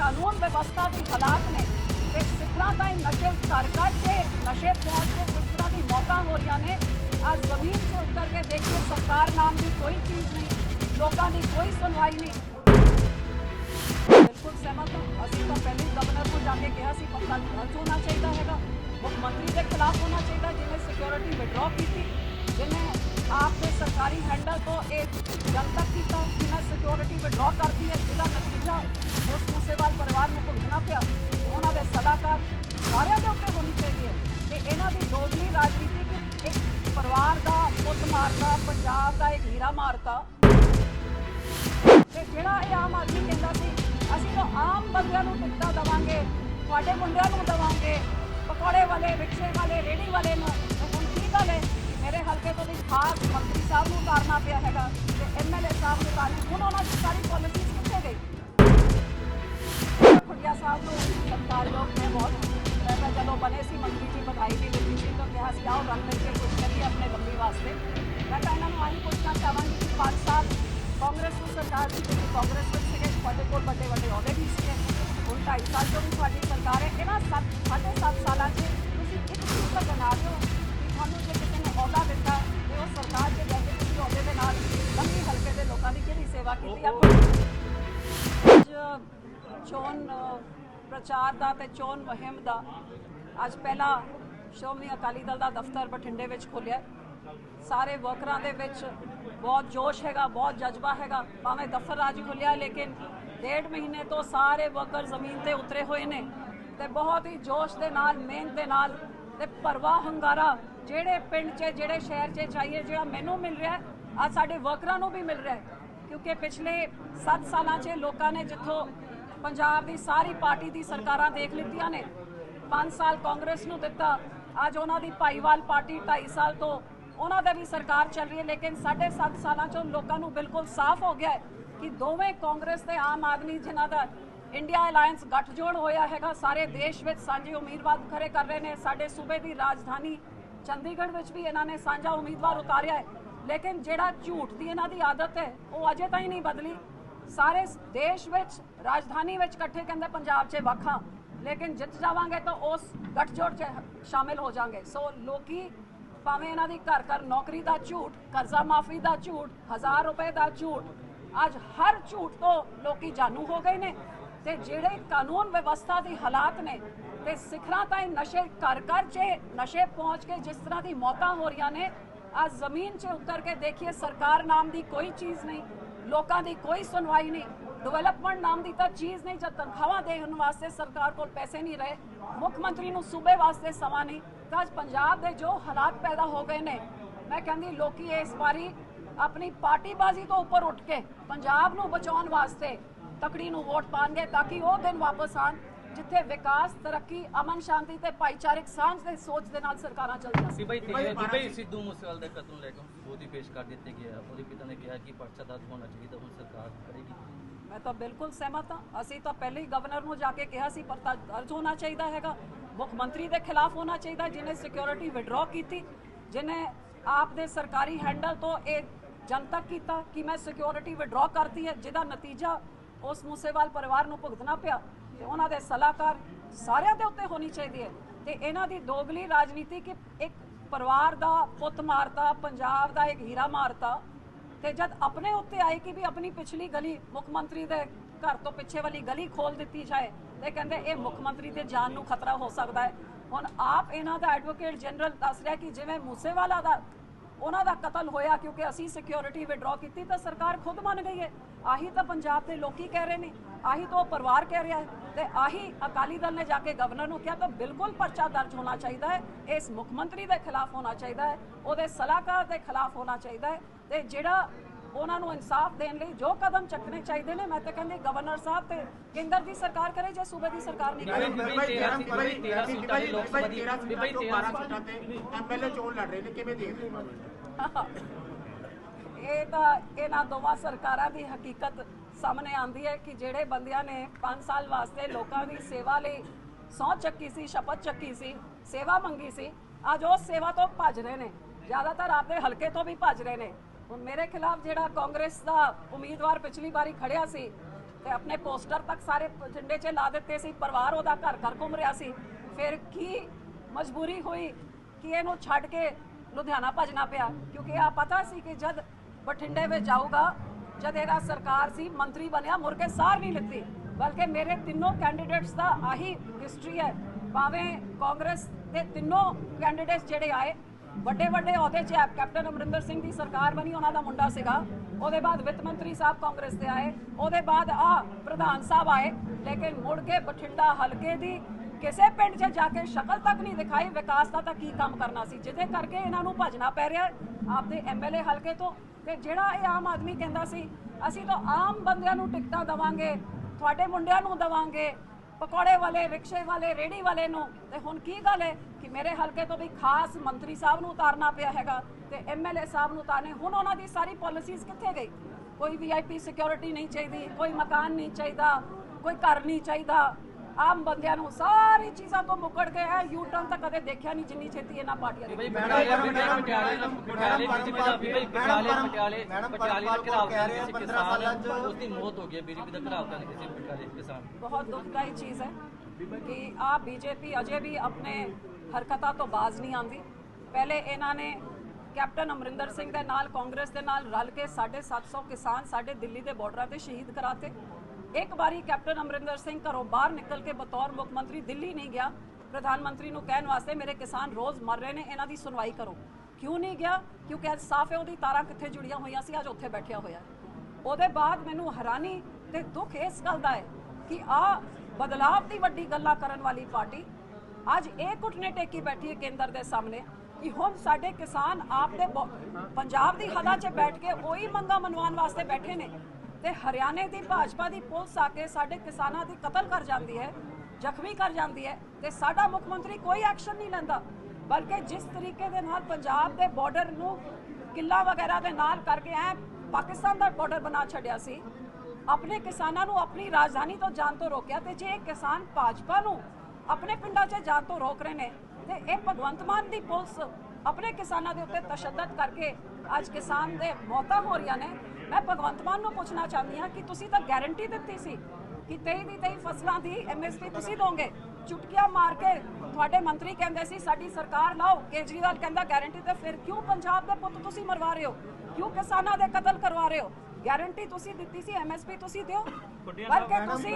ਕਾਨੂੰਨ ਵਿਵਸਥਾ ਦੀ ਹਾਲਾਤ ਨੇ ਤੇ ਸਿੱਖਾਂ ਤਾਂ ਨਸ਼ੇ ਕਰ ਕਰਕੇ ਨਸ਼ੇ ਪਹੁੰਚ ਕੇ ਜਿਸ ਤਰ੍ਹਾਂ ਦੀ ਮੌਤਾਂ ਹੋ ਰਹੀਆਂ ਨੇ ਅੱਜ ਜ਼ਮੀਨ 'ਤੇ ਉਤਰ ਕੇ ਦੇਖੀਏ ਸਰਕਾਰ ਨਾਮ ਦੀ ਕੋਈ ਚੀਜ਼ ਨਹੀਂ ਲੋਕਾਂ ਦੀ ਕੋਈ ਸੁਣਵਾਈ ਨਹੀਂ ਬਿਲਕੁਲ ਸਹਿਮਤ ਹਾਂ ਅਸੀਂ ਤਾਂ ਪਹਿਲੇ ਹੀ ਗਵਰਨਰ ਨੂੰ ਜਾ ਕੇ ਕਿਹਾ ਸੀ ਪੱਕਾ ਦਰਜ ਹੋਣਾ ਚਾਹੀਦਾ ਹੈਗਾ ਮੁੱਖ ਮੰਤਰੀ ਦੇ ਖਿਲਾਫ ਹੋਣਾ ਚਾਹੀਦਾ ਜਿਹਨੇ ਸਿਕਿਉਰਿਟੀ ਵਿਡਰਾਅ ਕੀਤੀ ਜਿਹਨੇ ਆਪ ਦੇ ਸਰਕਾਰੀ ਹੈਂਡਲ ਤੋਂ ਇਹ ਜਨਤਕ ਕੀਤਾ ਕਿ ਮੈਂ ਸਿਕਿਉਰਿਟੀ ਵਿਡਰਾਅ ਕਰਦੀ ਹੈ, ਜਿਹਦਾ ਨਤੀਜਾ ਉਸ ਮੂਸੇਵਾਲ ਪਰਿਵਾਰ ਨੂੰ ਭੁਗਤਣਾ ਪਿਆ। ਉਹਨਾਂ ਦੇ ਸਲਾਹਕਾਰ ਸਾਰਿਆਂ ਦੇ ਉੱਤੇ ਹੋਣੀ ਚਾਹੀਦੀ ਹੈ ਤੇ ਇਹਨਾਂ ਦੀ ਦੋਗਲੀ ਰਾਜਨੀਤੀ ਕਿ ਇੱਕ ਪਰਿਵਾਰ ਦਾ ਪੁੱਤ ਮਾਰਤਾ ਪੰਜਾਬ ਦਾ ਇੱਕ ਹੀਰਾ ਮਾਰਤਾ ਤੇ ਜਿਹੜਾ ਇਹ ਆਮ ਆਦਮੀ ਕਹਿੰਦਾ ਸੀ, ਅਸੀਂ ਤਾਂ ਆਮ ਬੰਦਿਆਂ ਨੂੰ ਟਿਕਟਾਂ ਦਵਾਂਗੇ, ਤੁਹਾਡੇ ਮੁੰਡਿਆਂ ਨੂੰ ਦਵਾਂਗੇ, ਪਕੌੜੇ ਵਾਲੇ ਰਿਕਸ਼ੇ ਵਾਲੇ ਰੇੜੀ ਵਾਲੇ ਨੂੰ, ਹੁਣ ਕੀ ਗੱਲ ਹੈ? ਹਲਕੇ ਤੋਂ ਵੀ ਖਾਸ ਮੰਤਰੀ ਸਾਹਿਬ ਨੂੰ ਉਤਾਰਨਾ ਪਿਆ ਹੈਗਾ ਤੇ ਐਮਐਲਏ ਸਾਹਿਬ ਨੂੰ ਉਤਾਰਨਾ ਹੁਣ ਉਹਨਾਂ ਦੀ ਸਾਰੀ ਪਾਲਿਸੀ ਕਿੱਥੇ ਗਈ? ਖੁੱਡੀਆ ਸਾਹਿਬ ਨੂੰ ਲੋਕ ਨੇ ਬਹੁਤ ਮੈਂ ਕਿਹਾ ਚਲੋ ਬਣੇ ਸੀ, ਮੰਤਰੀ ਜੀ ਵਧਾਈ ਵੀ ਦਿੱਤੀ ਸੀ ਤਾਂ ਕਿਹਾ ਸੀ, ਆਓ ਰਲ ਮਿਲ ਕੇ ਕੁਝ ਕਰੀਏ ਆਪਣੇ ਲੰਬੀ ਵਾਸਤੇ। ਮੈਂ ਤਾਂ ਇਹਨਾਂ ਨੂੰ ਆਹੀ ਪੁੱਛਣਾ ਚਾਹਾਂਗੀ ਕਿ ਪੰਜ ਸਾਲ ਕਾਂਗਰਸ ਨੂੰ ਸਰਕਾਰ ਸੀ ਤੁਸੀਂ ਕਾਂਗਰਸ ਵਿੱਚ ਸੀਗੇ, ਤੁਹਾਡੇ ਕੋਲ ਵੱਡੇ ਵੱਡੇ ਅਹੁਦੇ ਵੀ ਸੀਗੇ। ਹੁਣ 2.5 ਸਾਲ ਤੋਂ ਵੀ ਤੁਹਾਡੀ ਸਰਕਾਰ ਹੈ, ਇਹਨਾਂ ਸੱਤ ਸਾਢੇ ਸੱਤ ਸਾਲਾਂ 'ਚ ਤੁਸੀਂ ਇੱਕ ਚੀਜ਼ ਤਾਂ ਬਣਾ ਦਿਓ ਕਿ ਅਹੁਦਾ ਦਿੱਤਾ ਤੇ ਉਹ ਸਰਕਾਰ 'ਚ ਜਾ ਕੇ ਤੁਸੀਂ ਅਹੁਦੇ ਦੇ ਨਾਲ ਲੰਬੀ ਹਲਕੇ ਦੇ ਲੋਕਾਂ ਦੀ ਕਿਹੜੀ ਸੇਵਾ ਕੀਤੀ ਆਪਾਂ ਅੱਜ ਚੋਣ ਪ੍ਰਚਾਰ ਦਾ ਤੇ ਚੋਣ ਮੁਹਿੰਮ ਦਾ ਅੱਜ ਪਹਿਲਾ ਸ਼੍ਰੋਮਣੀ ਅਕਾਲੀ ਦਲ ਦਾ ਦਫ਼ਤਰ ਬਠਿੰਡੇ ਵਿੱਚ ਖੁੱਲਿਆ ਸਾਰੇ ਵਰਕਰਾਂ ਦੇ ਵਿੱਚ ਬਹੁਤ ਜੋਸ਼ ਹੈਗਾ, ਬਹੁਤ ਜਜ਼ਬਾ ਹੈਗਾ। ਭਾਵੇਂ ਦਫ਼ਤਰ ਅੱਜ ਖੁੱਲਿਆ ਲੇਕਿਨ ਡੇਢ ਮਹੀਨੇ ਤੋਂ ਸਾਰੇ ਵਰਕਰ ਜ਼ਮੀਨ ਤੇ ਉਤਰੇ ਹੋਏ ਨੇ ਤੇ ਬਹੁਤ ਹੀ ਜੋਸ਼ ਦੇ ਨਾਲ, ਮਿਹਨਤ ਦੇ ਨਾਲ ਤੇ ਭਰਵਾ ਹੰਗਾਰਾ ਜਿਹੜੇ ਪਿੰਡ 'ਚ, ਜਿਹੜੇ ਸ਼ਹਿਰ 'ਚ ਚਾਹੀਏ ਜਿਹੜਾ ਮੈਨੂੰ ਮਿਲ ਰਿਹਾ ਹੈ ਅੱਜ ਸਾਡੇ ਵਰਕਰਾਂ ਨੂੰ ਵੀ ਮਿਲ ਰਿਹਾ ਕਿਉਂਕਿ ਪਿਛਲੇ 7 ਸਾਲਾਂ 'ਚ ਲੋਕਾਂ ਨੇ ਜਿੱਥੋਂ ਪੰਜਾਬ ਦੀ ਸਾਰੀ ਪਾਰਟੀ ਦੀ ਸਰਕਾਰਾਂ ਦੇਖ ਲਿੱਤੀਆਂ ਨੇ 5 ਸਾਲ ਕਾਂਗਰਸ ਨੂੰ ਦਿੱਤਾ, ਅੱਜ ਉਹਨਾਂ ਦੀ ਭਾਈਵਾਲ ਪਾਰਟੀ 2.5 ਸਾਲ ਤੋਂ ਉਹਨਾਂ ਦਾ ਵੀ ਸਰਕਾਰ ਚੱਲ ਰਹੀ ਹੈ, ਲੇਕਿਨ 7.5 ਸਾਲਾਂ 'ਚੋਂ ਲੋਕਾਂ ਨੂੰ ਬਿਲਕੁਲ ਸਾਫ਼ ਹੋ ਗਿਆ ਕਿ ਦੋਵੇਂ ਕਾਂਗਰਸ ਤੇ ਆਮ ਆਦਮੀ ਜਿਨ੍ਹਾਂ ਦਾ ਇੰਡੀਆ ਅਲਾਈਅੰਸ ਗੱਠਜੋੜ ਹੋਇਆ ਹੈਗਾ। ਸਾਰੇ ਦੇਸ਼ ਵਿੱਚ ਸਾਂਝੇ ਉਮੀਦਵਾਰ ਖੜੇ ਕਰ ਰਹੇ ਨੇ। ਸਾਡੇ ਸੂਬੇ ਦੀ ਰਾਜਧਾਨੀ ਚੰਡੀਗੜ੍ਹ ਵਿੱਚ ਵੀ ਇਹਨਾਂ ਨੇ ਸਾਂਝਾ ਉਮੀਦਵਾਰ ਉਤਾਰਿਆ ਹੈ। ਲੇਕਿਨ ਜਿਹੜਾ ਝੂਠ ਦੀ ਇਹਨਾਂ ਦੀ ਆਦਤ ਹੈ, ਉਹ ਅਜੇ ਤਾਈਂ ਨਹੀਂ ਬਦਲੀ। ਸਾਰੇ ਦੇਸ਼ ਵਿੱਚ ਰਾਜਧਾਨੀ ਵਿੱਚ ਇਕੱਠੇ ਕਹਿੰਦੇ ਪੰਜਾਬ 'ਚ ਵੱਖਾਂ ਲੇਕਿਨ ਜਿੱਤ ਜਾਵਾਂਗੇ ਤਾਂ ਉਸ ਗੱਠਜੋੜ 'ਚ ਸ਼ਾਮਿਲ ਹੋ ਜਾਾਂਗੇ। ਸੋ ਲੋਕੀ ਭਾਵੇਂ ਇਹਨਾਂ ਦੀ ਘਰ ਘਰ ਨੌਕਰੀ ਦਾ ਝੂਠ, ਕਰਜ਼ਾ ਮਾਫੀ ਦਾ ਝੂਠ, ਹਜ਼ਾਰ ਰੁਪਏ ਦਾ ਝੂਠ, ਅੱਜ ਹਰ ਝੂਠ ਤੋਂ ਲੋਕੀ ਜਾਣੂ ਹੋ ਗਏ ਨੇ। ਤੇ ਜਿਹੜੇ ਕਾਨੂੰਨ ਵਿਵਸਥਾ ਦੇ ਹਾਲਾਤ ਨੇ ਤੇ ਸਿਖਰਾਂ ਤਾਂ ਨਸ਼ੇ ਕਰ ਕਰ ਚ ਨਸ਼ੇ ਪਹੁੰਚ ਕੇ ਜਿਸ ਤਰ੍ਹਾਂ ਦੀ ਮੌਤਾਂ ਹੋ ਰਹੀਆਂ ਨੇ ਅੱਜ ਜ਼ਮੀਨ 'ਚ ਉਤਰ ਕੇ ਦੇਖੀਏ, ਸਰਕਾਰ ਨਾਮ ਦੀ ਕੋਈ ਚੀਜ਼ ਨਹੀਂ, ਲੋਕਾਂ ਦੀ ਕੋਈ ਸੁਣਵਾਈ ਨਹੀਂ, ਡਿਵੈਲਪਮੈਂਟ ਨਾਮ ਦੀ ਤਾਂ ਚੀਜ਼ ਨਹੀਂ ਜਦ ਤਨਖਾਹਾਂ ਦੇਣ ਵਾਸਤੇ ਸਰਕਾਰ ਕੋਲ ਪੈਸੇ ਨਹੀਂ ਰਹੇ, ਮੁੱਖ ਮੰਤਰੀ ਨੂੰ ਸੂਬੇ ਵਾਸਤੇ ਸਮਾਂ ਨਹੀਂ, ਤਾਂ ਅੱਜ ਪੰਜਾਬ ਦੇ ਜੋ ਹਾਲਾਤ ਪੈਦਾ ਹੋ ਗਏ ਨੇ, ਮੈਂ ਕਹਿੰਦੀ ਲੋਕੀ ਇਸ ਵਾਰੀ ਆਪਣੀ ਪਾਰਟੀਬਾਜ਼ੀ ਤੋਂ ਉੱਪਰ ਉੱਠ ਕੇ ਪੰਜਾਬ ਨੂੰ ਬਚਾਉਣ ਵਾਸਤੇ ਤਕੜੀ ਨੂੰ ਵੋਟ ਪਾਣਗੇ ਤਾਂ ਕਿ ਉਹ ਦਿਨ ਵਾਪਸ ਆਣ ਜਿੱਥੇ ਵਿਕਾਸ ਤਰੱਕੀ ਅਮਨ ਸ਼ਾਂਤੀ ਤੇ ਭਾਈਚਾਰਕ ਸਾਂਝ ਦੇ ਸੋਚ ਦੇ ਨਾਲ ਸਰਕਾਰਾਂ ਚੱਲਦੀਆਂ ਸੀ ਬਈ ਤੇ ਦੁਬਈ ਸਿੱਧੂ ਮੂਸੇਵਾਲ ਦੇ ਕਤਲ ਨੂੰ ਲੈ ਕੇ ਬੋਧੀ ਪੇਸ਼ ਕਰ ਦਿੱਤੇ ਗਿਆ ਉਹਦੇ ਪਿਤਾ ਨੇ ਕਿਹਾ ਕਿ ਪਰਚਾ ਦਰਜ ਹੋਣਾ ਚਾਹੀਦਾ ਹੁਣ ਸਰਕਾਰ ਕਰੇਗੀ ਮੈਂ ਤਾਂ ਬਿਲਕੁਲ ਸਹਿਮਤ ਹਾਂ। ਅਸੀਂ ਤਾਂ ਪਹਿਲੇ ਹੀ ਗਵਰਨਰ ਨੂੰ ਜਾ ਕੇ ਕਿਹਾ ਸੀ ਪਰਚਾ ਦਰਜ ਹੋਣਾ ਚਾਹੀਦਾ ਹੈਗਾ। ਮੁੱਖ ਮੰਤਰੀ ਦੇ ਖਿਲਾਫ ਹੋਣਾ ਚਾਹੀਦਾ ਜਿਹਨੇ ਸਿਕਿਉਰਿਟੀ ਵਿਡਰਾਅ ਕੀਤੀ ਜਿਹਨੇ ਆਪ ਦੇ ਸਰਕਾਰੀ ਹੈਂਡਲ ਤੋਂ ਇਹ ਜਨਤਕ ਕੀਤਾ ਕਿ ਮੈਂ ਸਿਕਿਉਰਿਟੀ ਵਿਡਰਾਅ ਕਰਤੀ ਹੈ ਜਿਹਦਾ ਨਤੀਜਾ ਉਸ ਮੂਸੇਵਾਲ ਪਰਿਵਾਰ ਨੂੰ ਭੁਗਤਣਾ ਪਿਆ ਤੇ ਉਹਨਾਂ ਦੇ ਸਲਾਹਕਾਰ ਸਾਰਿਆਂ ਦੇ ਉੱਤੇ ਹੋਣੀ ਚਾਹੀਦੀ ਹੈ। ਤੇ ਇਹਨਾਂ ਦੀ ਦੋਗਲੀ ਰਾਜਨੀਤੀ ਕਿ ਇੱਕ ਪਰਿਵਾਰ ਦਾ ਪੁੱਤ ਮਾਰਤਾ, ਪੰਜਾਬ ਦਾ ਇੱਕ ਹੀਰਾ ਮਾਰਤਾ ਤੇ ਜਦ ਆਪਣੇ ਉੱਤੇ ਆਏ ਕਿ ਵੀ ਆਪਣੀ ਪਿਛਲੀ ਗਲੀ ਮੁੱਖ ਮੰਤਰੀ ਦੇ ਘਰ ਤੋਂ ਪਿੱਛੇ ਵਾਲੀ ਗਲੀ ਖੋਲ ਦਿੱਤੀ ਜਾਏ, ਤੇ ਕਹਿੰਦੇ ਇਹ ਮੁੱਖ ਮੰਤਰੀ ਦੇ ਜਾਨ ਨੂੰ ਖਤਰਾ ਹੋ ਸਕਦਾ ਹੈ। ਹੁਣ ਆਪ ਇਹਨਾਂ ਦਾ ਐਡਵੋਕੇਟ ਜਨਰਲ ਦੱਸ ਰਿਹਾ ਕਿ ਜਿਵੇਂ ਮੂਸੇਵਾਲਾ ਦਾ ਉਹਨਾਂ ਦਾ ਕਤਲ ਹੋਇਆ ਕਿਉਂਕਿ ਅਸੀਂ ਸਿਕਿਉਰਿਟੀ ਵਿਡਰਾਅ ਕੀਤੀ ਤਾਂ ਸਰਕਾਰ ਖੁਦ ਮੰਨ ਗਈ ਹੈ। ਆਹੀ ਤਾਂ ਪੰਜਾਬ ਦੇ ਲੋਕੀ ਕਹਿ ਰਹੇ ਨੇ ਆਹੀ ਤਾਂ ਉਹ ਪਰਿਵਾਰ ਕਹਿ ਰਿਹਾ ਹੈ ਤੇ ਆਹੀ ਅਕਾਲੀ ਦਲ ਨੇ ਜਾ ਕੇ ਗਵਰਨਰ ਨੂੰ ਕਿਹਾ ਤਾਂ ਬਿਲਕੁਲ ਪਰਚਾ ਦਰਜ ਹੋਣਾ ਚਾਹੀਦਾ ਹੈ ਇਸ ਮੁੱਖ ਮੰਤਰੀ ਦੇ ਖਿਲਾਫ ਹੋਣਾ ਚਾਹੀਦਾ ਹੈ ਉਹਦੇ ਸਲਾਹਕਾਰ ਦੇ ਖਿਲਾਫ ਹੋਣਾ ਚਾਹੀਦਾ ਹੈ ਤੇ ਜਿਹੜਾ ਉਹਨਾਂ ਨੂੰ ਇਨਸਾਫ ਦੇਣ ਲਈ ਜੋ ਕਦਮ ਚੱਕਣੇ ਚਾਹੀਦੇ ਨੇ ਮੈਂ ਤਾਂ ਕਹਿੰਦੀ ਗਵਰਨਰ ਸਾਹਿਬ ਤੇ ਕੇਂਦਰ ਦੀ ਸਰਕਾਰ ਕਰੇ ਜਾਂ ਸੂਬੇ ਦੀ ਸਰਕਾਰ ਨਹੀਂ ਕਰੇ ਐਮਐਲਏ ਚੋਣ ਲੜ ਰਹੇ ਨੇ ਕਿਵੇਂ ਦੇਖਦੇ ਹੋ ਇਹ ਤਾਂ ਇਹਨਾਂ ਦੋਵਾਂ ਸਰਕਾਰਾਂ ਦੀ ਹਕੀਕਤ ਸਾਹਮਣੇ ਆਉਂਦੀ ਹੈ ਕਿ ਜਿਹੜੇ ਬੰਦਿਆਂ ਨੇ 5 ਸਾਲ ਵਾਸਤੇ ਲੋਕਾਂ ਦੀ ਸੇਵਾ ਲਈ ਸਹੁੰ ਚੱਕੀ ਸੀ, ਸ਼ਪਥ ਚੱਕੀ ਸੀ, ਸੇਵਾ ਮੰਗੀ ਸੀ, ਅੱਜ ਉਹ ਸੇਵਾ ਤੋਂ ਭੱਜ ਰਹੇ ਨੇ। ਜ਼ਿਆਦਾਤਰ ਆਪਦੇ ਹਲਕੇ ਤੋਂ ਵੀ ਭੱਜ ਰਹੇ ਨੇ। ਹੁਣ ਮੇਰੇ ਖਿਲਾਫ ਜਿਹੜਾ ਕਾਂਗਰਸ ਦਾ ਉਮੀਦਵਾਰ ਪਿਛਲੀ ਵਾਰੀ ਖੜਿਆ ਸੀ ਤੇ ਆਪਣੇ ਪੋਸਟਰ ਤੱਕ ਸਾਰੇ ਝੰਡੇ 'ਚ ਲਾ ਦਿੱਤੇ ਸੀ, ਪਰਿਵਾਰ ਉਹਦਾ ਘਰ ਘਰ ਘੁੰਮ ਰਿਹਾ ਸੀ। ਫਿਰ ਕੀ ਮਜਬੂਰੀ ਹੋਈ ਕਿ ਇਹਨੂੰ ਛੱਡ ਕੇ ਲੁਧਿਆਣਾ ਭਜਣਾ ਪਿਆ? ਕਿਉਂਕਿ ਆ ਪਤਾ ਸੀ ਕਿ ਜਦ ਬਠਿੰਡੇ ਵਿੱਚ ਜਾਊਗਾ। ਜਦ ਇਹਦਾ ਸਰਕਾਰ ਸੀ, ਮੰਤਰੀ ਬਣਿਆ ਮੁੜ ਕੇ ਸਾਰ ਨਹੀਂ ਲਿੱਤੀ। ਬਲਕਿ ਮੇਰੇ ਤਿੰਨੋਂ ਕੈਂਡੀਡੇਟਸ ਦਾ ਆਹੀ ਹਿਸਟਰੀ ਹੈ। ਭਾਵੇਂ ਕਾਂਗਰਸ ਦੇ ਤਿੰਨੋਂ ਕੈਂਡੀਡੇਟਸ ਜਿਹੜੇ ਆਏ ਵੱਡੇ ਵੱਡੇ ਅਹੁਦੇ 'ਚ ਕੈਪਟਨ ਅਮਰਿੰਦਰ ਸਿੰਘ ਦੀ ਸਰਕਾਰ ਬਣੀ, ਉਹਨਾਂ ਦਾ ਮੁੰਡਾ ਸੀਗਾ। ਉਹਦੇ ਬਾਅਦ ਵਿੱਤ ਮੰਤਰੀ ਸਾਹਿਬ ਕਾਂਗਰਸ ਦੇ ਆਏ। ਉਹਦੇ ਬਾਅਦ ਆ ਪ੍ਰਧਾਨ ਸਾਹਿਬ ਆਏ। ਲੇਕਿਨ ਮੁੜ ਕੇ ਬਠਿੰਡਾ ਹਲਕੇ ਦੀ ਕਿਸੇ ਪਿੰਡ 'ਚ ਜਾ ਕੇ ਸ਼ਕਲ ਤੱਕ ਨਹੀਂ ਦਿਖਾਈ। ਵਿਕਾਸ ਦਾ ਤਾਂ ਕੀ ਕੰਮ ਕਰਨਾ ਸੀ? ਜਿਹਦੇ ਕਰਕੇ ਇਹਨਾਂ ਨੂੰ ਭਜਣਾ ਪੈ ਰਿਹਾ ਹੈ। ਆਪਦੇ ਐਮਐਲਏ ਹਲਕੇ ਤੋਂ ਤੇ ਜਿਹੜਾ ਇਹ ਆਮ ਆਦਮੀ ਕਹਿੰਦਾ ਸੀ, ਅਸੀਂ ਤਾਂ ਆਮ ਬੰਦਿਆਂ ਨੂੰ ਟਿਕਟਾਂ ਦਵਾਂਗੇ, ਤੁਹਾਡੇ ਮੁੰਡਿਆਂ ਨੂੰ ਦਵਾਂਗੇ, ਪਕੌੜੇ ਵਾਲੇ, ਰਿਕਸ਼ੇ ਵਾਲੇ ਰੇੜੀ ਵਾਲੇ ਨੂੰ। ਤੇ ਹੁਣ ਕੀ ਗੱਲ ਹੈ ਕਿ ਮੇਰੇ ਹਲਕੇ ਤੋਂ ਵੀ ਖਾਸ ਮੰਤਰੀ ਸਾਹਿਬ ਨੂੰ ਉਤਾਰਨਾ ਪਿਆ ਹੈਗਾ ਤੇ ਐਮਐਲਏ ਸਾਹਿਬ ਨੂੰ ਉਤਾਰਨੇ। ਹੁਣ ਉਹਨਾਂ ਦੀ ਸਾਰੀ ਪਾਲਿਸੀਜ਼ ਕਿੱਥੇ ਗਈ? ਕੋਈ ਵੀਆਈਪੀ ਸਿਕਿਉਰਿਟੀ ਨਹੀਂ ਚਾਹੀਦੀ, ਕੋਈ ਮਕਾਨ ਨਹੀਂ ਚਾਹੀਦਾ, ਕੋਈ ਘਰ ਨਹੀਂ ਚਾਹੀਦਾ। ਆਮ ਬੰਦਿਆਂ ਨੂੰ ਸਾਰੀ ਚੀਜ਼ਾਂ ਤੋਂ ਮੁਕੜ ਗਏ ਹੈ ਯੂ ਟਰਨ ਤਾਂ ਕਦੇ ਦੇਖਿਆ ਨਹੀਂ ਜਿੰਨੀ ਛੇਤੀ ਇਹਨਾਂ ਪਾਰਟੀਆਂ ਦੀ ਬਹੁਤ ਦੁਖਦਾਈ ਚੀਜ਼ ਹੈ ਕਿ ਆ ਬੀਜੇਪੀ ਅਜੇ ਵੀ ਆਪਣੇ ਹਰਕਤਾਂ ਤੋਂ ਬਾਜ਼ ਨਹੀਂ ਆਉਂਦੀ ਪਹਿਲੇ ਇਹਨਾਂ ਨੇ ਕੈਪਟਨ ਅਮਰਿੰਦਰ ਸਿੰਘ ਦੇ ਨਾਲ ਕਾਂਗਰਸ ਦੇ ਨਾਲ ਰਲ ਕੇ 750 ਕਿਸਾਨ ਸਾਡੇ ਦਿੱਲੀ ਦੇ ਬਾਰਡਰਾਂ ਤੇ ਸ਼ਹੀਦ ਕਰਾਤੇ ਇੱਕ ਵਾਰੀ ਕੈਪਟਨ ਅਮਰਿੰਦਰ ਸਿੰਘ ਘਰੋਂ ਬਾਹਰ ਨਿਕਲ ਕੇ ਬਤੌਰ ਮੁੱਖ ਮੰਤਰੀ ਦਿੱਲੀ ਨਹੀਂ ਗਿਆ, ਪ੍ਰਧਾਨ ਮੰਤਰੀ ਨੂੰ ਕਹਿਣ ਵਾਸਤੇ ਮੇਰੇ ਕਿਸਾਨ ਰੋਜ਼ ਮਰ ਰਹੇ ਨੇ, ਇਹਨਾਂ ਦੀ ਸੁਣਵਾਈ ਕਰੋ। ਕਿਉਂ ਨਹੀਂ ਗਿਆ? ਕਿਉਂਕਿ ਅੱਜ ਸਾਫ਼ ਹੈ, ਉਹਦੀ ਤਾਰਾਂ ਕਿੱਥੇ ਜੁੜੀਆਂ ਹੋਈਆਂ ਸੀ, ਅੱਜ ਉੱਥੇ ਬੈਠਿਆ ਹੋਇਆ ਉਹਦੇ ਬਾਅਦ ਮੈਨੂੰ ਹੈਰਾਨੀ ਤੇ ਦੁੱਖ ਇਸ ਗੱਲ ਦਾ ਹੈ ਕਿ ਆ ਬਦਲਾਵ ਦੀ ਵੱਡੀ ਗੱਲਾਂ ਕਰਨ ਵਾਲੀ ਪਾਰਟੀ ਅੱਜ ਇਹ ਘੁਟਨੇ ਟੇਕੀ ਬੈਠੀ ਹੈ ਕੇਂਦਰ ਦੇ ਸਾਹਮਣੇ ਕਿ ਹੁਣ ਸਾਡੇ ਕਿਸਾਨ ਆਪ ਦੇ ਬੋ- ਪੰਜਾਬ ਦੀ ਹੱਦਾਂ 'ਚ ਬੈਠ ਕੇ ਉਹੀ ਮੰਗਾਂ ਮਨਵਾਉਣ ਵਾਸਤੇ ਬੈਠੇ ਨੇ। ਤੇ ਹਰਿਆਣੇ ਦੀ ਭਾਜਪਾ ਦੀ ਪੁਲਿਸ ਆ ਕੇ ਸਾਡੇ ਕਿਸਾਨਾਂ ਦੀ ਕਤਲ ਕਰ ਜਾਂਦੀ ਹੈ, ਜ਼ਖਮੀ ਕਰ ਜਾਂਦੀ ਹੈ ਤੇ ਸਾਡਾ ਮੁੱਖ ਮੰਤਰੀ ਕੋਈ ਐਕਸ਼ਨ ਨਹੀਂ ਲੈਂਦਾ। ਬਲਕਿ ਜਿਸ ਤਰੀਕੇ ਦੇ ਨਾਲ ਪੰਜਾਬ ਦੇ ਬਾਰਡਰ ਨੂੰ ਕਿੱਲਾ ਵਗੈਰਾ ਦੇ ਨਾਲ ਕਰਕੇ ਐ ਪਾਕਿਸਤਾਨ ਦਾ ਬਾਰਡਰ ਬਣਾ ਛੱਡਿਆ ਸੀ, ਆਪਣੇ ਕਿਸਾਨਾਂ ਨੂੰ ਆਪਣੀ ਰਾਜਧਾਨੀ ਤੋਂ ਜਾਣ ਤੋਂ ਰੋਕਿਆ ਤੇ ਜੇ ਕਿਸਾਨ ਭਾਜਪਾ ਨੂੰ ਆਪਣੇ ਪਿੰਡਾਂ 'ਚ ਜਾਣ ਤੋਂ ਰੋਕ ਰਹੇ ਨੇ, ਤੇ ਇਹ ਭਗਵੰਤ ਮਾਨ ਦੀ ਪੁਲਿਸ ਆਪਣੇ ਕਿਸਾਨਾਂ ਦੇ ਉੱਤੇ ਤਸ਼ੱਦਦ ਕਰਕੇ ਅੱਜ ਕਿਸਾਨ ਦੇ ਮੌਤਾਂ ਹੋ ਰਹੀਆਂ ਨੇ। ਮੈਂ ਭਗਵੰਤ ਮਾਨ ਨੂੰ ਪੁੱਛਣਾ ਚਾਹੁੰਦੀ ਹਾਂ ਕਿ ਤੁਸੀਂ ਤਾਂ ਗਾਰੰਟੀ ਦਿੱਤੀ ਸੀ ਕਿ 23 ਦੀ 23 ਫਸਲਾਂ ਦੀ ਐਮਐਸਪੀ ਤੁਸੀਂ ਦੋਗੇ। ਚੁਟਕੀਆਂ ਮਾਰ ਕੇ ਤੁਹਾਡੇ ਮੰਤਰੀ ਕਹਿੰਦੇ ਸੀ ਸਾਡੀ ਸਰਕਾਰ ਲਾਓ। ਕੇਜਰੀਵਾਲ ਕਹਿੰਦਾ ਗਾਰੰਟੀ ਤੇ ਫਿਰ ਕਿਉਂ ਪੰਜਾਬ ਦੇ ਪੁੱਤ ਤੁਸੀਂ ਮਰਵਾ ਰਹੇ ਹੋ? ਕਿਉਂ ਕਿਸਾਨਾਂ ਦੇ ਕਤਲ ਕਰਵਾ ਰਹੇ ਹੋ? ਗਾਰੰਟੀ ਤੁਸੀਂ ਦਿੱਤੀ ਸੀ ਐਮਐਸਪੀ ਤੁਸੀਂ ਦਿਓ। ਬਲਕਿ ਤੁਸੀਂ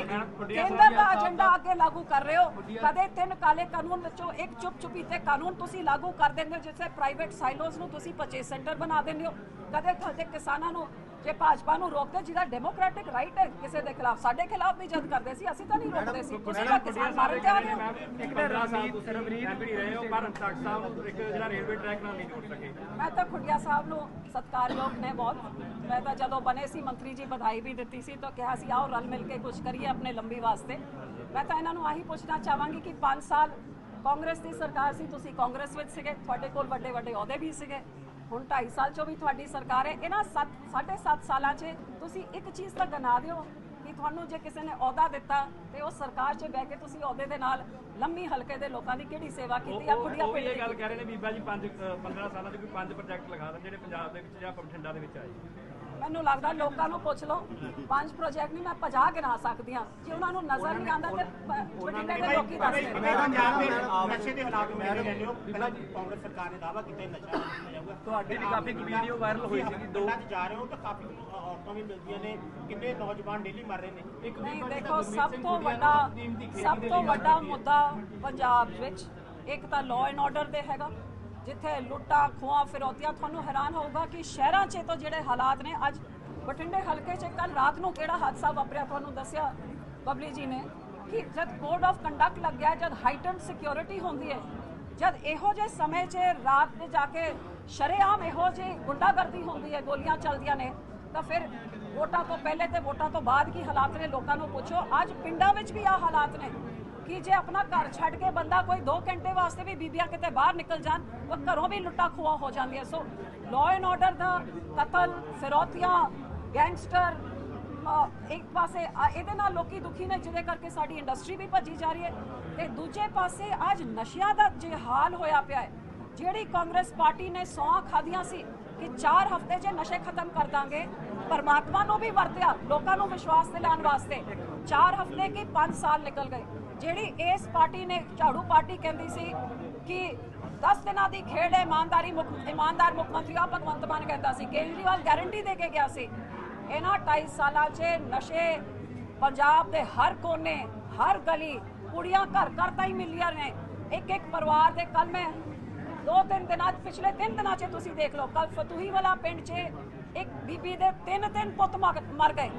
ਕੇਂਦਰ ਦਾ ਏਜੰਡਾ ਅੱਗੇ ਲਾਗੂ ਕਰ ਰਹੇ ਹੋ। ਕਦੇ ਤਿੰਨ ਕਾਲੇ ਕਾਨੂੰਨ ਵਿੱਚੋਂ ਇੱਕ ਚੁੱਪ ਚੁਪੀਤੇ ਕਾਨੂੰਨ ਤੁਸੀਂ ਲਾਗੂ ਕਰ ਦਿੰਦੇ ਹੋ ਜਿਵੇਂ ਪ੍ਰਾਈਵੇਟ ਸਾਈਲੋਜ਼ ਨੂੰ ਤੁਸੀਂ ਪਰਚੇਸ ਸੈਂਟਰ ਬਣਾ ਦਿੰਦੇ ਹੋ। ਕਦੇ ਕਦੇ ਕਿਸਾਨਾਂ ਨੂੰ ਜੇ ਭਾਜਪਾ ਨੂੰ ਰੋਕਦੇ ਜਿਹਦਾ ਡੈਮੋਕ੍ਰੈਟਿਕ ਰਾਈਟ ਹੈ ਕਿਸੇ ਦੇ ਖਿਲਾਫ। ਸਾਡੇ ਖਿਲਾਫ ਵੀ ਜਦ ਕਰਦੇ ਸੀ ਅਸੀਂ ਤਾਂ ਨਹੀਂ ਰੋਕਦੇ ਸੀ। ਤੁਸੀਂ ਤਾਂ ਕਿਸਾਨ ਮਾਰਨ ਤੇ ਆ ਰਹੇ ਹੋ। ਇੱਕ ਤਾਂ ਰਮਨੀਤ ਰਮਨੀਤ ਐਮਪੀ ਰਹੇ ਹੋ ਪਰ ਤਖਤ ਸਾਹਿਬ ਨੂੰ ਇੱਕ ਜਿਹੜਾ ਰੇਲਵੇ ਟਰੈਕ ਨਾਲ ਨਹੀਂ ਜੋੜ ਸਕੇ। ਮੈਂ ਤਾਂ ਖੁੱਡੀਆ ਸਾਹਿਬ ਨੂੰ ਸਤਿਕਾਰਯੋਗ ਨੇ ਬਹੁਤ। ਮੈਂ ਤਾਂ ਜਦੋਂ ਬਣੇ ਸੀ ਮੰਤਰੀ ਜੀ ਵਧਾਈ ਵੀ ਦਿੱਤੀ ਸੀ ਤਾਂ ਕਿਹਾ ਸੀ ਆਓ ਰਲ ਮਿਲ ਕੇ ਕੁਝ ਕਰੀਏ ਆਪਣੇ ਲੰਬੀ ਵਾਸਤੇ। ਮੈਂ ਤਾਂ ਇਹਨਾਂ ਨੂੰ ਆਹੀ ਪੁੱਛਣਾ ਚਾਹਾਂਗੀ ਕਿ 5 ਸਾਲ ਕਾਂਗਰਸ ਦੀ ਸਰਕਾਰ ਸੀ ਤੁਸੀਂ ਕਾਂਗਰਸ ਵਿੱਚ ਸੀਗੇ ਤੁਹਾਡੇ ਕੋਲ ਵੱਡੇ ਵੱਡੇ ਅਹੁਦੇ ਵੀ ਸੀਗੇ। ਹੁਣ 2.5 ਸਾਲ ਚੋਂ ਵੀ ਤੁਹਾਡੀ ਸਰਕਾਰ ਹੈ ਇਹਨਾਂ 7 7.5 ਸਾਲਾਂ 'ਚ ਤੁਸੀਂ ਇੱਕ ਚੀਜ਼ ਤਾਂ ਗਨਾ ਦਿਓ ਕਿ ਤੁਹਾਨੂੰ ਜੇ ਕਿਸੇ ਨੇ ਅਹੁਦਾ ਦਿੱਤਾ ਤੇ ਉਹ ਸਰਕਾਰ 'ਚ ਬਹਿ ਕੇ ਤੁਸੀਂ ਅਹੁਦੇ ਦੇ ਨਾਲ ਲੰਮੀ ਹਲਕੇ ਦੇ ਲੋਕਾਂ ਦੀ ਕਿਹੜੀ ਸੇਵਾ ਕੀਤੀ ਆ ਵੀ ਪਿੰਡ ਇਹ ਦੀ ਗੱਲ। ਕਹਿ ਰਹੇ ਨੇ ਬੀਬਾ ਜੀ 5 15 ਸਾਲਾਂ ਦੇ ਕੋਈ ਪੰਜ ਪ੍ਰੋਜੈਕਟ ਲਗਾ ਦੇਣ ਜਿਹੜੇ ਪੰਜਾਬ ਦੇ ਵਿੱਚ ਜਾਂ ਬਠਿੰਡਾ ਦੇ ਵਿੱਚ ਆਏ ਮੈਨੂੰ ਲੱਗਦਾ ਲੋਕਾਂ ਨੂੰ ਪੁੱਛ ਲਓ। ਪੰਜ ਪ੍ਰੋਜੈਕਟ ਨਹੀਂ ਮੈਂ 50 ਗਿਣਾ ਸਕਦੀ ਹਾਂ। ਜੇ ਉਹਨਾਂ ਨੂੰ ਨਜ਼ਰ ਨਹੀਂ ਆਉਂਦਾ ਤੇ ਬਠਿੰਡੇ ਦੇ ਲੋਕੀ ਦੱਸ ਦੇਣਗੇ ਪੰਜਾਬ ਦੇ ਨਸ਼ੇ ਦੇ ਹਾਲਾਤ ਨੂੰ ਲੈ ਹੋ। ਪਹਿਲਾਂ ਕਾਂਗਰਸ ਸਰਕਾਰ ਨੇ ਦਾਅਵਾ ਕੀਤਾ ਨਸ਼ਾ ਨਹੀਂ ਜਾਊਗਾ। ਤੁਹਾਡੀ ਵੀ ਕਾਫੀ ਵੀਡੀਓ ਵਾਇਰਲ ਹੋਈ ਸੀਗੀ ਦੋ ਜਾ ਰਹੇ ਹੋ ਤਾਂ ਕਾਫੀ ਔਰਤਾਂ ਵੀ ਮਿਲਦੀਆਂ ਨੇ। ਕਿੰਨੇ ਨੌਜਵਾਨ ਡੇਲੀ ਮਰ ਰਹੇ ਨੇ। ਇੱਕ ਦੇਖੋ ਸਭ ਤੋਂ ਵੱਡਾ ਸਭ ਤੋਂ ਵੱਡਾ ਮੁੱਦਾ ਪੰਜਾਬ ਵਿੱਚ ਇੱਕ ਤਾਂ ਲਾਅ ਐਂਡ ਆਰਡਰ ਦੇ ਹੈਗਾ। ਜਿੱਥੇ ਲੁੱਟਾਂ, ਖੋਹਾਂ, ਫਿਰੌਤੀਆਂ, ਤੁਹਾਨੂੰ ਹੈਰਾਨ ਹੋਊਗਾ ਕਿ ਸ਼ਹਿਰਾਂ 'ਚ ਤੋਂ ਜਿਹੜੇ ਹਾਲਾਤ ਨੇ, ਅੱਜ ਬਠਿੰਡੇ ਹਲਕੇ 'ਚ ਕੱਲ ਰਾਤ ਨੂੰ ਕਿਹੜਾ ਹਾਦਸਾ ਵਾਪਰਿਆ ਤੁਹਾਨੂੰ ਦੱਸਿਆ ਬਬਲੀ ਜੀ ਨੇ ਕਿ ਜਦ ਕੋਡ ਆਫ ਕੰਡਕਟ ਲੱਗਿਆ, ਜਦ ਹਾਈਟਨ ਸਿਕਿਉਰਿਟੀ ਹੁੰਦੀ ਹੈ, ਜਦ ਇਹੋ ਜਿਹੇ ਸਮੇਂ 'ਚ ਰਾਤ ਦੇ ਜਾ ਕੇ ਸ਼ਰੇਆਮ ਇਹੋ ਜਿਹੀ ਗੁੰਡਾਗਰਦੀ ਹੁੰਦੀ ਹੈ, ਗੋਲੀਆਂ ਚੱਲਦੀਆਂ ਨੇ, ਤਾਂ ਫਿਰ ਵੋਟਾਂ ਤੋਂ ਪਹਿਲੇ ਤੇ ਵੋਟਾਂ ਤੋਂ ਬਾਅਦ ਕੀ ਹਾਲਾਤ ਨੇ? ਲੋਕਾਂ ਨੂੰ ਪੁੱਛੋ। ਅੱਜ ਪਿੰਡਾਂ ਵਿੱਚ ਵੀ ਆ ਹਾਲਾਤ ਨੇ। ਕਿ ਜੇ ਆਪਣਾ ਘਰ ਛੱਡ ਕੇ ਬੰਦਾ ਕੋਈ 2 ਘੰਟੇ ਵਾਸਤੇ ਵੀ ਬੀਬੀਆਂ ਕਿਤੇ ਬਾਹਰ ਨਿਕਲ ਜਾਣ ਤਾਂ ਘਰੋਂ ਵੀ ਲੁੱਟਾ ਖੋਆ ਹੋ ਜਾਂਦੀਆਂ। ਸੋ ਲਾਅ ਐਂਡ ਆਰਡਰ ਦਾ ਕਤਲ, ਫਿਰੌਤੀਆਂ ਗੈਂਗਸਟਰ ਇੱਕ ਪਾਸੇ ਇਹਦੇ ਨਾਲ ਲੋਕੀ ਦੁਖੀ ਨੇ, ਜਿਹਦੇ ਕਰਕੇ ਸਾਡੀ ਇੰਡਸਟਰੀ ਵੀ ਭੱਜੀ ਜਾ ਰਹੀ ਹੈ। ਤੇ ਦੂਜੇ ਪਾਸੇ ਅੱਜ ਨਸ਼ਿਆਂ ਦਾ ਜੇ ਹਾਲ ਹੋਇਆ ਪਿਆ ਹੈ, ਜਿਹੜੀ ਕਾਂਗਰਸ ਪਾਰਟੀ ਨੇ ਸੌਂ ਖਾਧੀਆਂ ਸੀ ਕਿ 4 ਹਫ਼ਤੇ 'ਚ ਨਸ਼ੇ ਖਤਮ ਕਰ ਦਾਂਗੇ, ਪਰਮਾਤਮਾ ਨੂੰ ਵੀ ਵਰਤਿਆ, ਲੋਕਾਂ ਨੂੰ ਵਿਸ਼ਵਾਸ ਦਿਲਾਉਣ ਵਾਸਤੇ 4 ਹਫ਼ਤੇ ਕੀ 5 ਸਾਲ ਨਿਕਲ ਗਏ। ਜਿਹੜੀ ਇਸ ਪਾਰਟੀ ਨੇ ਝਾੜੂ ਪਾਰਟੀ ਕਹਿੰਦੀ ਸੀ ਕਿ 10 ਦਿਨਾਂ ਦੀ ਖੇਡ ਹੈ, ਇਮਾਨਦਾਰੀ ਮੁੱਖ ਇਮਾਨਦਾਰ ਮੁੱਖ ਮੰਤਰੀ ਆ ਭਗਵੰਤ ਮਾਨ ਕਹਿੰਦਾ ਸੀ। ਕੇਜਰੀਵਾਲ ਗਾਰੰਟੀ ਦੇ ਕੇ ਗਿਆ ਸੀ। ਇਹਨਾਂ 2.5 ਸਾਲਾਂ 'ਚ ਨਸ਼ੇ ਪੰਜਾਬ ਦੇ ਹਰ ਕੋਨੇ, ਹਰ ਗਲੀ ਕੁੜੀਆਂ ਘਰ ਘਰ ਤਾਈ ਮਿਲੀਆਂ ਨੇ। ਇੱਕ ਇੱਕ ਪਰਿਵਾਰ ਦੇ ਕੱਲ ਮੈਂ ਦੋ ਤਿੰਨ ਦਿਨਾਂ ਪਿਛਲੇ ਤਿੰਨ ਦਿਨਾਂ 'ਚ ਤੁਸੀਂ ਦੇਖ ਲਓ ਕੱਲ ਫਤੂਹੀ ਵਾਲਾ ਪਿੰਡ 'ਚ ਇੱਕ ਬੀਬੀ ਦੇ ਤਿੰਨ ਤਿੰਨ ਪੁੱਤ ਮਗ- ਮਰ ਗਏ।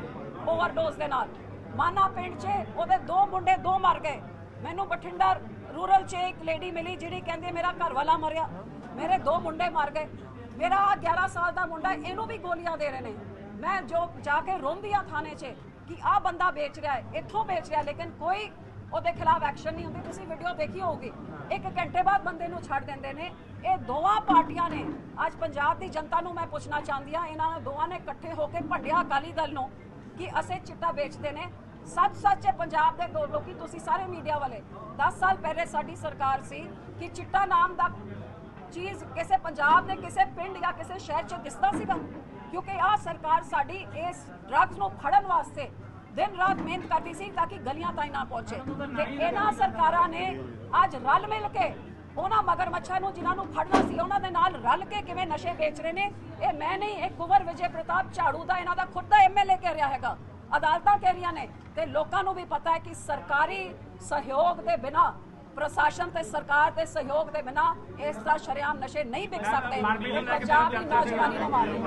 ਓਵਰਡੋਜ਼ ਦੇ ਨਾਲ। ਮਾਨਾ ਪਿੰਡ 'ਚ, ਉਹਦੇ ਦੋ ਮੁੰਡੇ ਦੋ ਮਰ ਗਏ। ਮੈਨੂੰ ਬਠਿੰਡਾ ਰੂਰਲ 'ਚ ਇੱਕ ਲੇਡੀ ਮਿਲੀ ਜਿਹੜੀ ਕਹਿੰਦੀ ਮੇਰਾ ਘਰ ਵਾਲਾ ਮਰਿਆ। ਮੇਰੇ ਦੋ ਮੁੰਡੇ ਮਰ ਗਏ। ਮੇਰਾ ਆਹ 11 ਸਾਲ ਦਾ ਮੁੰਡਾ, ਇਹਨੂੰ ਵੀ ਗੋਲੀਆਂ ਦੇ ਰਹੇ ਨੇ। ਮੈਂ ਜੋ ਜਾ ਕੇ ਰੋਂਦੀ ਆ ਥਾਣੇ 'ਚ ਕਿ ਆਹ ਬੰਦਾ ਵੇਚ ਰਿਹਾ ਹੈ, ਇੱਥੋਂ ਵੇਚ ਰਿਹਾ ਲੇਕਿਨ ਕੋਈ ਉਹਦੇ ਖਿਲਾਫ ਐਕਸ਼ਨ ਨਹੀਂ ਹੁੰਦੀ। ਤੁਸੀਂ ਵੀਡੀਓ ਦੇਖੀ ਹੋਊਗੀ। ਇੱਕ ਘੰਟੇ ਬਾਅਦ ਬੰਦੇ ਨੂੰ ਛੱਡ ਦਿੰਦੇ ਨੇ। ਇਹ ਦੋਵਾਂ ਪਾਰਟੀਆਂ ਨੇ। ਅੱਜ ਪੰਜਾਬ ਦੀ ਜਨਤਾ ਨੂੰ ਮੈਂ ਪੁੱਛਣਾ ਚਾਹੁੰਦੀ ਆ ਇਹਨਾਂ ਦੋਵਾਂ ਨੇ ਇਕੱਠੇ ਹੋ ਕੇ ਭੰਡਿਆ ਅਕਾਲੀ ਦਲ ਨੂੰ ਕਿ ਅਸੀਂ ਚਿੱਟਾ ਵੇਚਦੇ ਨੇ। ਸੱਚ ਸੱਚ ਹੈ ਪੰਜਾਬ ਦੇ ਦੋ ਲੋਕੀ, ਤੁਸੀਂ ਸਾਰੇ ਮੀਡੀਆ ਵਾਲੇ 10 ਸਾਲ ਪਹਿਲੇ ਸਾਡੀ ਸਰਕਾਰ ਸੀ ਕਿ ਚਿੱਟਾ ਨਾਮ ਦਾ ਚੀਜ਼ ਕਿਸੇ ਪੰਜਾਬ ਦੇ, ਕਿਸੇ ਪਿੰਡ ਜਾਂ ਕਿਸੇ ਸ਼ਹਿਰ 'ਚ ਦਿਸਦਾ ਸੀਗਾ। ਕਿਉਂਕਿ ਆਹ ਸਰਕਾਰ ਸਾਡੀ ਇਸ ਡਰੱਗਸ ਨੂੰ ਫੜਨ ਵਾਸਤੇ ਦਿਨ ਰਾਤ ਮਿਹਨਤ ਕਰਦੀ ਸੀ ਤਾਂ ਕਿ ਗਲੀਆਂ ਤਾਈਂ ਨਾ ਪਹੁੰਚੇ। ਤੇ ਇਹਨਾਂ ਸਰਕਾਰਾਂ ਨੇ ਅੱਜ ਰਲ ਮਿਲ ਕੇ ਉਹਨਾਂ ਮਗਰਮੱਛਾਂ ਨੂੰ, ਜਿਨ੍ਹਾਂ ਨੂੰ ਫੜਨਾ ਸੀ, ਉਹਨਾਂ ਦੇ ਨਾਲ ਰਲ ਕੇ ਕਿਵੇਂ ਨਸ਼ੇ ਵੇਚ ਰਹੇ ਨੇ, ਇਹ ਮੈਂ ਨਹੀਂ, ਇਹ ਕੁਵਰ ਵਿਜੇ ਪ੍ਰਤਾਪ ਝਾੜੂ ਦਾ ਇਹਨਾਂ ਦਾ ਖੁਦ ਦਾ ਐਮਐਲਏ ਕਹਿ ਰਿਹਾ ਹੈਗਾ। ਅਦਾਲਤਾਂ ਕਹਿ ਰਹੀਆਂ ਨੇ ਤੇ ਲੋਕਾਂ ਨੂੰ ਵੀ ਪਤਾ ਹੈ ਕਿ ਸਰਕਾਰੀ ਸਹਿਯੋਗ ਦੇ ਬਿਨਾ ਪ੍ਰਸ਼ਾਸਨ ਤੇ ਸਰਕਾਰ ਦੇ ਸਹਿਯੋਗ ਦੇ ਬਿਨਾ ਇਸ ਤਰ੍ਹਾਂ ਸ਼ਰੇਆਮ ਨਸ਼ੇ ਨਹੀਂ ਵਿਕ ਸਕਦੇ। ਪੰਜਾਬ ਦੀ ਨੌਜਵਾਨੀ ਨੂੰ ਮਾਰ ਰਹੇ